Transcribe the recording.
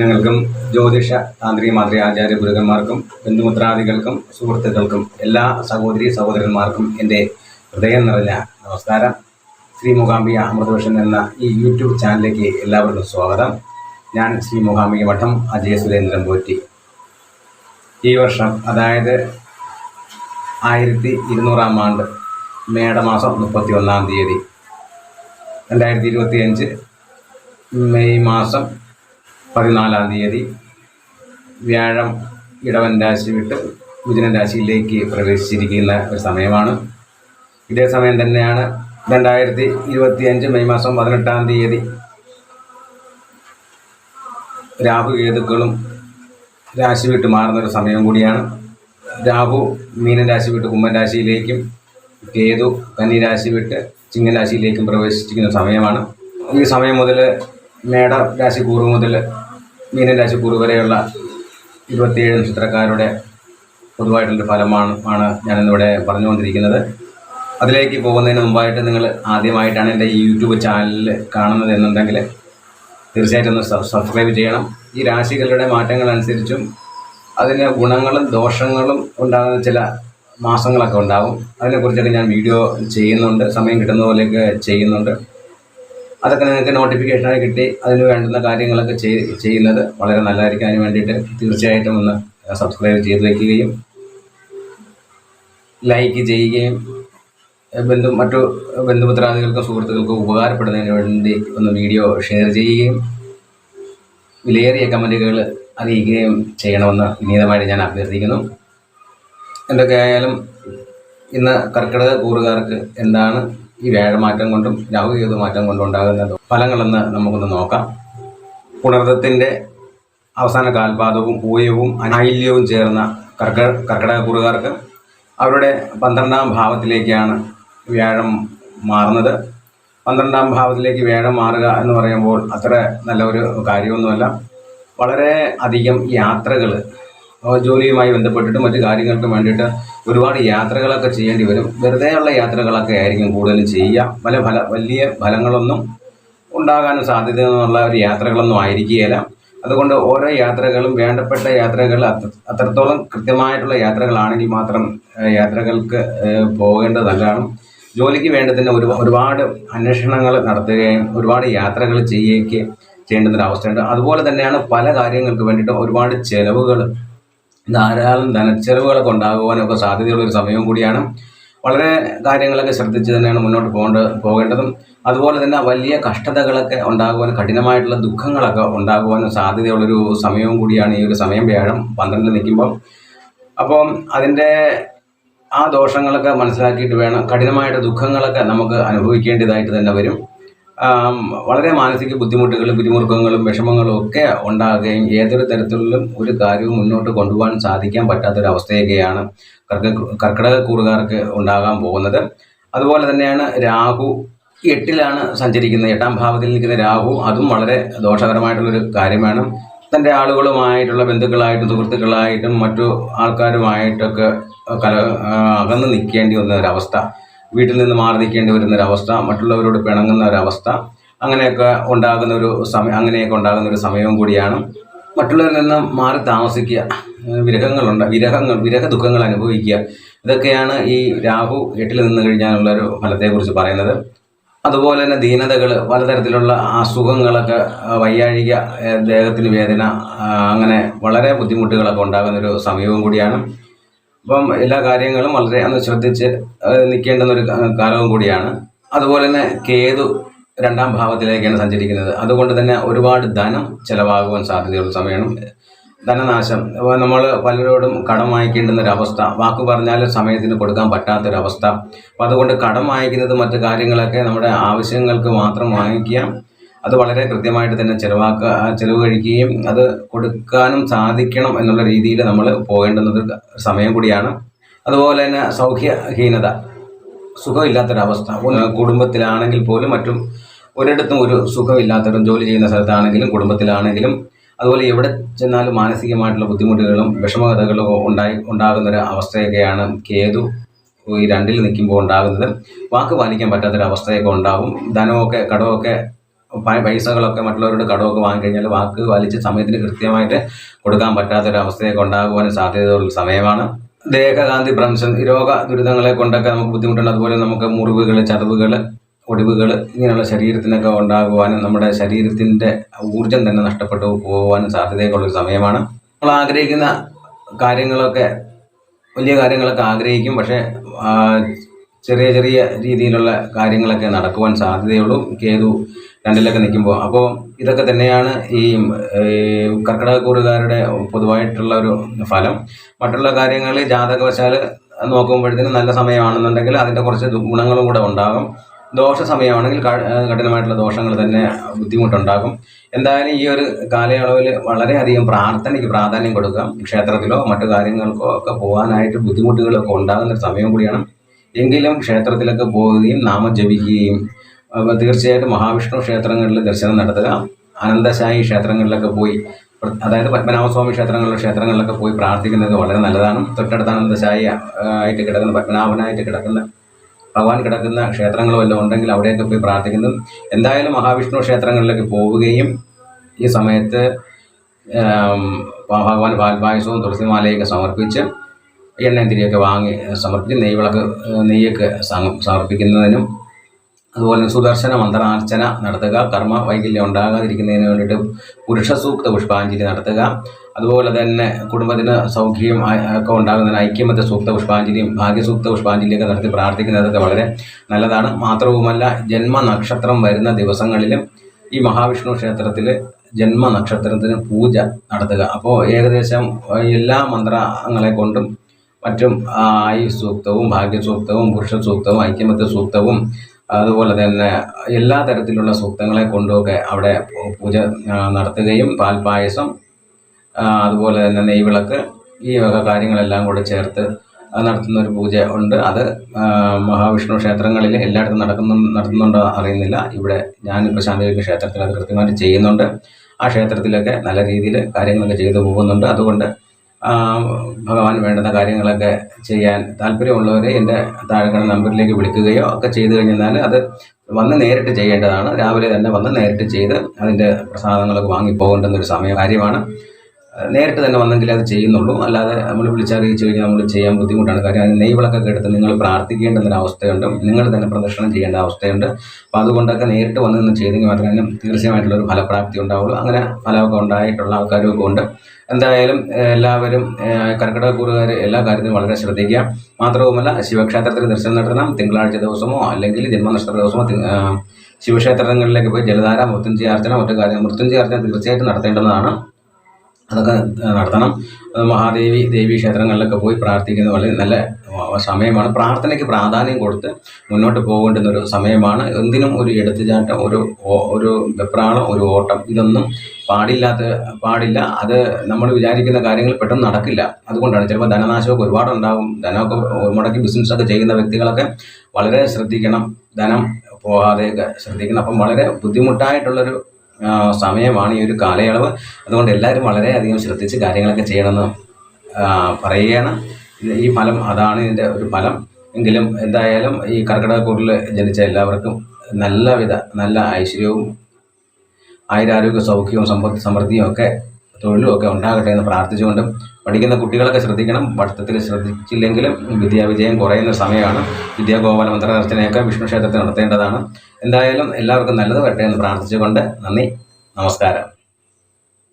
ജനങ്ങൾക്കും ജ്യോതിഷ താന്ത്രിക മാതൃ ആചാര്യ ഗുരുക്കന്മാർക്കും ബന്ധുമിത്രാദികൾക്കും സുഹൃത്തുക്കൾക്കും എല്ലാ സഹോദരി സഹോദരന്മാർക്കും എന്റെ ഹൃദയം നിറഞ്ഞ നമസ്കാരം. ശ്രീ മൂകാംബിക അമൃതവർഷൻ എന്ന ഈ യൂട്യൂബ് ചാനലിലേക്ക് എല്ലാവർക്കും സ്വാഗതം. ഞാൻ ശ്രീ മുഖാംബിക മഠം അജയ സുരേന്ദ്രൻ പോറ്റി. ഈ വർഷം അതായത് ആയിരത്തി ഇരുന്നൂറാം ആണ്ട് മേടമാസം മുപ്പത്തി ഒന്നാം തീയതി രണ്ടായിരത്തി ഇരുപത്തി അഞ്ച് മെയ് മാസം പതിനാലാം തീയതി വ്യാഴം ഇടവൻ രാശി വിട്ട് മിഥുനൻ രാശിയിലേക്ക് പ്രവേശിച്ചിരിക്കുന്ന ഒരു സമയമാണ്. ഇതേ സമയം തന്നെയാണ് രണ്ടായിരത്തി ഇരുപത്തി അഞ്ച് മെയ് മാസം പതിനെട്ടാം തീയതി രാഹു കേതുക്കളും രാശി വിട്ട് മാറുന്നൊരു സമയം കൂടിയാണ്. രാഹു മീനൻ രാശി വിട്ട് കുംഭൻ രാശിയിലേക്കും കേതു കന്നി രാശി വിട്ട് ചിങ്ങൻ രാശിയിലേക്കും പ്രവേശിച്ചിരിക്കുന്ന സമയമാണ്. ഈ സമയം മുതൽ മേട രാശി കൂറു മുതൽ മീനൻ രാശി കൂറ് വരെയുള്ള ഇരുപത്തിയേഴ് നക്ഷത്രക്കാരുടെ പൊതുവായിട്ടുള്ളൊരു ഫലമാണ് ആണ് ഞാനിന്നിവിടെ പറഞ്ഞുകൊണ്ടിരിക്കുന്നത്. അതിലേക്ക് പോകുന്നതിന് മുമ്പായിട്ട് നിങ്ങൾ ആദ്യമായിട്ടാണ് എന്റെ ഈ യൂട്യൂബ് ചാനലിൽ കാണുന്നത് എന്നുണ്ടെങ്കിൽ തീർച്ചയായിട്ടും ഒന്ന് സബ്സ്ക്രൈബ് ചെയ്യണം. ഈ രാശികളുടെ മാറ്റങ്ങൾ അനുസരിച്ചും അതിന് ഗുണങ്ങളും ദോഷങ്ങളും ഉണ്ടാകുന്ന ചില മാസങ്ങളൊക്കെ ഉണ്ടാകും. അതിനെക്കുറിച്ചൊക്കെ ഞാൻ വീഡിയോ ചെയ്യുന്നുണ്ട് സമയം കിട്ടുന്ന പോലെയൊക്കെ ചെയ്യുന്നുണ്ട്. അതൊക്കെ നിങ്ങൾക്ക് നോട്ടിഫിക്കേഷനായി കിട്ടി. അതിന് വേണ്ടുന്ന കാര്യങ്ങളൊക്കെ ചെയ് ചെയ്യുന്നത് വളരെ നല്ലതായിരിക്കും. അതിന് വേണ്ടിയിട്ട് തീർച്ചയായിട്ടും ഒന്ന് സബ്സ്ക്രൈബ് ചെയ്ത് വയ്ക്കുകയും ലൈക്ക് ചെയ്യുകയും ബന്ധു മറ്റു ബന്ധുമിത്രാദികൾക്കും സുഹൃത്തുക്കൾക്കും ഉപകാരപ്പെടുന്നതിന് വേണ്ടി ഒന്ന് വീഡിയോ ഷെയർ ചെയ്യുകയും വിലയേറിയ കമന്റുകൾ അറിയിക്കുകയും ചെയ്യണമെന്ന് വിനീതമായിട്ട് ഞാൻ അഭ്യർത്ഥിക്കുന്നു. എന്തൊക്കെയായാലും ഇന്ന് കർക്കിടക കൂറുകാർക്ക് എന്താണ് ഈ വ്യാഴമാറ്റം കൊണ്ടും രാഹുകേതു മാറ്റം കൊണ്ടും ഉണ്ടാകുന്ന ഫലങ്ങളെന്ന് നമുക്കൊന്ന് നോക്കാം. പുണർത്തത്തിന്റെ അവസാന കാൽപാദവും പൂയവും അനായില്യവും ചേർന്ന കർക്ക കർക്കിടക കൂറുകാർക്ക് അവരുടെ പന്ത്രണ്ടാം ഭാവത്തിലേക്കാണ് വ്യാഴം മാറുന്നത്. പന്ത്രണ്ടാം ഭാവത്തിലേക്ക് വ്യാഴം മാറുക എന്ന് പറയുമ്പോൾ അത്ര നല്ല ഒരു കാര്യമൊന്നുമല്ല. വളരെ അധികം യാത്രകൾ ജോലിയുമായി ബന്ധപ്പെട്ടിട്ട് മറ്റു കാര്യങ്ങൾക്ക് വേണ്ടിയിട്ട് ഒരുപാട് യാത്രകളൊക്കെ ചെയ്യേണ്ടി വരും. വെറുതെയുള്ള യാത്രകളൊക്കെ ആയിരിക്കും കൂടുതലും ചെയ്യുക. പല ഫല വലിയ ഫലങ്ങളൊന്നും ഉണ്ടാകാനും സാധ്യത എന്നുള്ള ഒരു യാത്രകളൊന്നും ആയിരിക്കുകയില്ല. അതുകൊണ്ട് ഓരോ യാത്രകളും വേണ്ടപ്പെട്ട യാത്രകൾ അത്ര അത്രത്തോളം കൃത്യമായിട്ടുള്ള യാത്രകളാണെങ്കിൽ മാത്രം യാത്രകൾക്ക് പോകേണ്ടത് നല്ലതാണ്. ജോലിക്ക് വേണ്ടതിന് ഒരു ഒരുപാട് അന്വേഷണങ്ങൾ നടത്തുകയും ഒരുപാട് യാത്രകൾ ചെയ്യുകയൊക്കെ ചെയ്യേണ്ടുന്ന ഒരു അവസ്ഥയുണ്ട് അതുപോലെ തന്നെയാണ് പല കാര്യങ്ങൾക്ക് വേണ്ടിയിട്ട് ഒരുപാട് ചെലവുകൾ ധാരാളം ധനച്ചെലവുകളൊക്കെ ഉണ്ടാകുവാനൊക്കെ സാധ്യതയുള്ള ഒരു സമയവും കൂടിയാണ്. വളരെ കാര്യങ്ങളൊക്കെ ശ്രദ്ധിച്ച് തന്നെയാണ് മുന്നോട്ട് പോകേണ്ട പോകേണ്ടതും. അതുപോലെ തന്നെ വലിയ കഷ്ടതകളൊക്കെ ഉണ്ടാകുവാനും കഠിനമായിട്ടുള്ള ദുഃഖങ്ങളൊക്കെ ഉണ്ടാകുവാനും സാധ്യതയുള്ളൊരു സമയവും കൂടിയാണ് ഈ ഒരു സമയം വ്യാഴം പന്ത്രണ്ടിൽ നിൽക്കുമ്പോൾ അപ്പം അതിന്റെ ആ ദോഷങ്ങളൊക്കെ മനസ്സിലാക്കിയിട്ട് വേണം കഠിനമായിട്ട് ദുഃഖങ്ങളൊക്കെ നമുക്ക് അനുഭവിക്കേണ്ടതായിട്ട് തന്നെ വരും. വളരെ മാനസിക ബുദ്ധിമുട്ടുകളും പിരിമുറുക്കങ്ങളും വിഷമങ്ങളും ഒക്കെ ഉണ്ടാകുകയും ഏതൊരു തരത്തിലും ഒരു കാര്യവും മുന്നോട്ട് കൊണ്ടുപോകാൻ സാധിക്കാൻ പറ്റാത്തൊരവസ്ഥയൊക്കെയാണ് കർക്ക കർക്കിടക കൂറുകാർക്ക് ഉണ്ടാകാൻ പോകുന്നത്. അതുപോലെ തന്നെയാണ് രാഹു എട്ടിലാണ് സഞ്ചരിക്കുന്നത്. എട്ടാം ഭാവത്തിൽ നിൽക്കുന്ന രാഹു അതും വളരെ ദോഷകരമായിട്ടുള്ളൊരു കാര്യമാണ്. തന്റെ ആളുകളുമായിട്ടുള്ള ബന്ധുക്കളായിട്ടും സുഹൃത്തുക്കളായിട്ടും മറ്റു ആൾക്കാരുമായിട്ടൊക്കെ കല അകന്ന് നിൽക്കേണ്ടി വന്ന ഒരവസ്ഥ. വീട്ടിൽ നിന്ന് മാറി നിൽക്കേണ്ടി വരുന്ന മറ്റുള്ളവരോട് പിണങ്ങുന്ന ഒരവസ്ഥ അങ്ങനെയൊക്കെ ഉണ്ടാകുന്ന ഒരു സമയം അങ്ങനെയൊക്കെ ഉണ്ടാകുന്ന ഒരു സമയവും കൂടിയാണ്. മറ്റുള്ളവരിൽ നിന്ന് മാറി താമസിക്കുക വിരഹങ്ങളുണ്ട് വിരഹങ്ങൾ വിരഹ ദുഃഖങ്ങൾ അനുഭവിക്കുക ഇതൊക്കെയാണ് ഈ രാഹു എട്ടിൽ നിന്ന് കഴിഞ്ഞാലുള്ള ഒരു ഫലത്തെക്കുറിച്ച് പറയുന്നത്. അതുപോലെ തന്നെ ദീനതകൾ പലതരത്തിലുള്ള അസുഖങ്ങളൊക്കെ വയ്യാഴിക ദേഹത്തിന് വേദന അങ്ങനെ വളരെ ബുദ്ധിമുട്ടുകളൊക്കെ ഉണ്ടാകുന്ന ഒരു സമയവും കൂടിയാണ്. അപ്പം എല്ലാ കാര്യങ്ങളും വളരെ ഒന്ന് ശ്രദ്ധിച്ച് നിൽക്കേണ്ടുന്ന ഒരു കാലവും കൂടിയാണ്. അതുപോലെ തന്നെ കേതു രണ്ടാം ഭാവത്തിലേക്കാണ് സഞ്ചരിക്കുന്നത്. അതുകൊണ്ട് തന്നെ ഒരുപാട് ധനം ചിലവാകുവാൻ സാധ്യതയുള്ള സമയമാണ് ധനനാശം. നമ്മൾ പലരോടും കടം വാങ്ങിക്കേണ്ടുന്ന ഒരു അവസ്ഥ വാക്ക് പറഞ്ഞാൽ സമയത്തിന് കൊടുക്കാൻ പറ്റാത്തൊരവസ്ഥ അപ്പം അതുകൊണ്ട് കടം വാങ്ങിക്കുന്നത് മറ്റു കാര്യങ്ങളൊക്കെ നമ്മുടെ ആവശ്യങ്ങൾക്ക് മാത്രം വാങ്ങിക്കുക അത് വളരെ കൃത്യമായിട്ട് തന്നെ ചിലവാക്കുക ചിലവ് കഴിക്കുകയും അത് കൊടുക്കാനും സാധിക്കണം എന്നുള്ള രീതിയിൽ നമ്മൾ പോകേണ്ടുന്നത് സമയം കൂടിയാണ്. അതുപോലെ തന്നെ സൗഖ്യഹീനത സുഖമില്ലാത്തൊരവസ്ഥ കുടുംബത്തിലാണെങ്കിൽ പോലും മറ്റും ഒരിടത്തും ഒരു സുഖമില്ലാത്തൊരു ജോലി ചെയ്യുന്ന സ്ഥലത്താണെങ്കിലും കുടുംബത്തിലാണെങ്കിലും അതുപോലെ എവിടെ ചെന്നാലും മാനസികമായിട്ടുള്ള ബുദ്ധിമുട്ടുകളും വിഷമകഥകളും ഉണ്ടായി ഉണ്ടാകുന്ന ഒരു അവസ്ഥയൊക്കെയാണ് കേതു ഈ രണ്ടിൽ നിൽക്കുമ്പോൾ ഉണ്ടാകുന്നത്. വാക്ക് പാലിക്കാൻ പറ്റാത്തൊരവസ്ഥയൊക്കെ ഉണ്ടാകും ധനമൊക്കെ കടമൊക്കെ പൈസകളൊക്കെ മറ്റുള്ളവരുടെ കടമൊക്കെ വാങ്ങിക്കഴിഞ്ഞാൽ വാക്ക് വലിച്ച് സമയത്തിന് കൃത്യമായിട്ട് കൊടുക്കാൻ പറ്റാത്തൊരവസ്ഥയൊക്കെ ഉണ്ടാകുവാനും സാധ്യതയുള്ള സമയമാണ്. ദേഹകാന്തി ഭ്രംശം രോഗ ദുരിതങ്ങളെ കൊണ്ടൊക്കെ നമുക്ക് ബുദ്ധിമുട്ടുണ്ട്. അതുപോലെ നമുക്ക് മുറിവുകൾ ചതവുകൾ ഒടിവുകൾ ഇങ്ങനെയുള്ള ശരീരത്തിനൊക്കെ ഉണ്ടാകുവാനും നമ്മുടെ ശരീരത്തിന്റെ ഊർജം തന്നെ നഷ്ടപ്പെട്ടു പോകുവാനും സാധ്യതയൊക്കെ ഉള്ളൊരു സമയമാണ്. നമ്മൾ ആഗ്രഹിക്കുന്ന കാര്യങ്ങളൊക്കെ വലിയ കാര്യങ്ങളൊക്കെ ആഗ്രഹിക്കും. പക്ഷേ ചെറിയ ചെറിയ രീതിയിലുള്ള കാര്യങ്ങളൊക്കെ നടക്കുവാൻ സാധ്യതയുള്ളൂ. കേതു രണ്ടിലൊക്കെ നിൽക്കുമ്പോൾ. അപ്പോൾ ഇതൊക്കെ തന്നെയാണ് ഈ കർക്കിടക കർക്കിടകക്കൂറുകാരുടെ പൊതുവായിട്ടുള്ള ഒരു ഫലം. മറ്റുള്ള കാര്യങ്ങൾ ജാതകവശാൽ നോക്കുമ്പോഴത്തേനും നല്ല സമയമാണെന്നുണ്ടെങ്കിൽ അതിന്റെ കുറച്ച് ഗുണങ്ങളും കൂടെ ഉണ്ടാകും. ദോഷ സമയമാണെങ്കിൽ കഠിനമായിട്ടുള്ള ദോഷങ്ങൾ തന്നെ ബുദ്ധിമുട്ടുണ്ടാകും. എന്തായാലും ഈ ഒരു കാലയളവിൽ വളരെയധികം പ്രാർത്ഥനയ്ക്ക് പ്രാധാന്യം കൊടുക്കുക ക്ഷേത്രത്തിലോ മറ്റു കാര്യങ്ങൾക്കോ ഒക്കെ പോകാനായിട്ട് ബുദ്ധിമുട്ടുകളൊക്കെ ഉണ്ടാകുന്ന ഒരു സമയം കൂടിയാണ്. എങ്കിലും ക്ഷേത്രത്തിലൊക്കെ പോവുകയും നാമം ജപിക്കുകയും അപ്പോൾ തീർച്ചയായിട്ടും മഹാവിഷ്ണു ക്ഷേത്രങ്ങളിൽ ദർശനം നടത്തുക. അനന്തശായി ക്ഷേത്രങ്ങളിലൊക്കെ പോയി അതായത് പത്മനാഭസ്വാമി ക്ഷേത്രങ്ങളിലെ ക്ഷേത്രങ്ങളിലൊക്കെ പോയി പ്രാർത്ഥിക്കുന്നത് വളരെ നല്ലതാണ്. തൊട്ടടുത്ത് അനന്തശായി ആയിട്ട് കിടക്കുന്ന പത്മനാഭനായിട്ട് കിടക്കുന്ന ഭഗവാൻ കിടക്കുന്ന ക്ഷേത്രങ്ങൾ ഉണ്ടെങ്കിൽ അവിടെയൊക്കെ പോയി പ്രാർത്ഥിക്കുന്നു. എന്തായാലും മഹാവിഷ്ണു ക്ഷേത്രങ്ങളിലേക്ക് പോവുകയും ഈ സമയത്ത് ഭഗവാൻ പാൽപായസവും തുളസിമാലയൊക്കെ സമർപ്പിച്ച് എണ്ണയും തിരിയൊക്കെ വാങ്ങി സമർപ്പിച്ച് നെയ്വിളക്ക് വിളക്ക് നെയ്യൊക്കെ സമർപ്പിക്കുന്നതിനും അതുപോലെ സുദർശന മന്ത്രാർച്ചന നടത്തുക കർമ്മ വൈകല്യം ഉണ്ടാകാതിരിക്കുന്നതിന് വേണ്ടിയിട്ട് പുരുഷ സൂക്ത പുഷ്പാഞ്ജലി നടത്തുക. അതുപോലെ തന്നെ കുടുംബത്തിന് സൗഖ്യം ഒക്കെ ഉണ്ടാകുന്നതിന് ഐക്യമത്യ സൂക്ത പുഷ്പാഞ്ജലിയും ഭാഗ്യസൂക്ത പുഷ്പാഞ്ജലിയൊക്കെ നടത്തി പ്രാർത്ഥിക്കുന്നതൊക്കെ വളരെ നല്ലതാണ്. മാത്രവുമല്ല ജന്മനക്ഷത്രം വരുന്ന ദിവസങ്ങളിലും ഈ മഹാവിഷ്ണു ക്ഷേത്രത്തിൽ ജന്മനക്ഷത്രത്തിന് പൂജ നടത്തുക. അപ്പോൾ ഏകദേശം എല്ലാ മന്ത്രങ്ങളെ കൊണ്ടും മറ്റും ആയുസൂക്തവും ആയുസ് സൂക്തവും ഭാഗ്യസൂക്തവും പുരുഷ സൂക്തവും ഐക്യമത്യ സൂക്തവും അതുപോലെ തന്നെ എല്ലാ തരത്തിലുള്ള സൂക്തങ്ങളെ കൊണ്ടുമൊക്കെ അവിടെ പൂജ നടത്തുകയും പാൽപ്പായസം അതുപോലെ തന്നെ നെയ്വിളക്ക് ഈ വക കാര്യങ്ങളെല്ലാം കൂടെ ചേർത്ത് നടത്തുന്ന ഒരു പൂജ ഉണ്ട്. അത് മഹാവിഷ്ണു ക്ഷേത്രങ്ങളിൽ എല്ലായിടത്തും നടക്കുന്നു നടത്തുന്നുണ്ടോ അറിയുന്നില്ല. ഇവിടെ ഞാനിപ്പോൾ ശാന്തിവിക്ക് ക്ഷേത്രത്തിൽ അത് കൃത്യമായിട്ട് ചെയ്യുന്നുണ്ട്. ആ ക്ഷേത്രത്തിലൊക്കെ നല്ല രീതിയിൽ കാര്യങ്ങളൊക്കെ ചെയ്തു പോകുന്നുണ്ട്. അതുകൊണ്ട് ഭഗവാൻ വേണ്ടുന്ന കാര്യങ്ങളൊക്കെ ചെയ്യാൻ താല്പര്യമുള്ളവരെ എന്റെ താഴെക്കണ നമ്പറിലേക്ക് വിളിക്കുകയോ ഒക്കെ ചെയ്തു കഴിഞ്ഞാൽ അത് വന്ന് നേരിട്ട് ചെയ്യേണ്ടതാണ്. രാവിലെ തന്നെ വന്ന് നേരിട്ട് ചെയ്ത് അതിന്റെ പ്രസാദങ്ങളൊക്കെ വാങ്ങിപ്പോകേണ്ടുന്നൊരു സമയ കാര്യമാണ് നേരിട്ട് തന്നെ വന്നെങ്കിൽ അത് ചെയ്യുന്നുള്ളൂ. അല്ലാതെ നമ്മൾ വിളിച്ചറിയിച്ചു കഴിഞ്ഞാൽ നമ്മൾ ചെയ്യാൻ ബുദ്ധിമുട്ടാണ്. കാര്യം അതിന് നെയ്വിളക്കൊക്കെ എടുത്ത് നിങ്ങൾ പ്രാർത്ഥിക്കേണ്ട ഒരു അവസ്ഥയുണ്ട് നിങ്ങൾ തന്നെ പ്രദക്ഷിണം ചെയ്യേണ്ട അവസ്ഥയുണ്ട്. അപ്പോൾ അതുകൊണ്ടൊക്കെ നേരിട്ട് വന്ന് നിന്ന് ചെയ്തെങ്കിൽ മാത്രമേ തീർച്ചയായിട്ടുള്ളൊരു ഫലപ്രാപ്തി ഉണ്ടാവുള്ളൂ. അങ്ങനെ ഫലമൊക്കെ ഉണ്ടായിട്ടുള്ള ആൾക്കാരും ഒക്കെ ഉണ്ട്. എന്തായാലും എല്ലാവരും കർക്കിടക കർക്കിടകക്കൂറുകാർ എല്ലാ കാര്യത്തിലും വളരെ ശ്രദ്ധിക്കുക. മാത്രവുമല്ല ശിവക്ഷേത്രത്തിൽ ദർശനം നടത്തണം. തിങ്കളാഴ്ച ദിവസമോ അല്ലെങ്കിൽ ജന്മനഷ്ട ദിവസമോ ശിവക്ഷേത്രങ്ങളിലേക്ക് പോയി ജലധാര മൃത്യുഞ്ജയ അർച്ചന മറ്റു കാര്യങ്ങൾ. മൃത്യുഞ്ജയ അർച്ചന തീർച്ചയായിട്ടും നടത്തേണ്ടതാണ് അതൊക്കെ നടത്തണം. മഹാദേവി ദേവി ക്ഷേത്രങ്ങളിലൊക്കെ പോയി പ്രാർത്ഥിക്കുന്നത് വളരെ നല്ല സമയമാണ്. പ്രാർത്ഥനയ്ക്ക് പ്രാധാന്യം കൊടുത്ത് മുന്നോട്ട് പോകേണ്ടുന്ന ഒരു സമയമാണ്. എന്തിനും ഒരു എടുത്തുചാട്ടം ഒരു ഒരു വെപ്രാളം ഒരു ഓട്ടം ഇതൊന്നും പാടില്ലാത്ത പാടില്ല. അത് നമ്മൾ വിചാരിക്കുന്ന കാര്യങ്ങൾ പെട്ടെന്ന് നടക്കില്ല. അതുകൊണ്ടാണ് ചിലപ്പോൾ ധനനാശമൊക്കെ ഒരുപാടുണ്ടാകും ധനമൊക്കെ മുടക്കി ബിസിനസ്സൊക്കെ ചെയ്യുന്ന വ്യക്തികളൊക്കെ വളരെ ശ്രദ്ധിക്കണം. ധനം പോകാതെയൊക്കെ ശ്രദ്ധിക്കണം. അപ്പം വളരെ ബുദ്ധിമുട്ടായിട്ടുള്ളൊരു സമയമാണ് ഈ ഒരു കാലയളവ്. അതുകൊണ്ട് എല്ലാവരും വളരെയധികം ശ്രദ്ധിച്ച് കാര്യങ്ങളൊക്കെ ചെയ്യണമെന്ന് പറയുകയാണ്. ഈ ഫലം അതാണ് ഇതിന്റെ ഒരു ഫലം. എങ്കിലും എന്തായാലും ഈ കർക്കിടകക്കൂറിൽ ജനിച്ച എല്ലാവർക്കും നല്ലവിധ നല്ല ഐശ്വര്യവും ആയുരാരോഗ്യ സൗഖ്യവും സമ്പത്ത് സമൃദ്ധിയും ഒക്കെ തൊഴിലും ഒക്കെ ഉണ്ടാകട്ടെ എന്ന് പ്രാർത്ഥിച്ചുകൊണ്ടും പഠിക്കുന്ന കുട്ടികളൊക്കെ ശ്രദ്ധിക്കണം. പഠിത്തത്തിൽ ശ്രദ്ധിച്ചില്ലെങ്കിലും വിദ്യാവിജയം കുറയുന്ന സമയമാണ്. വിദ്യാഗോപാല മന്ത്രാർച്ചനയൊക്കെ വിഷ്ണു ക്ഷേത്രത്തിൽ നടത്തേണ്ടതാണ്. എന്തായാലും എല്ലാവർക്കും നല്ലത് വരട്ടെ എന്ന് പ്രാർത്ഥിച്ചുകൊണ്ട് നന്ദി. നമസ്കാരം.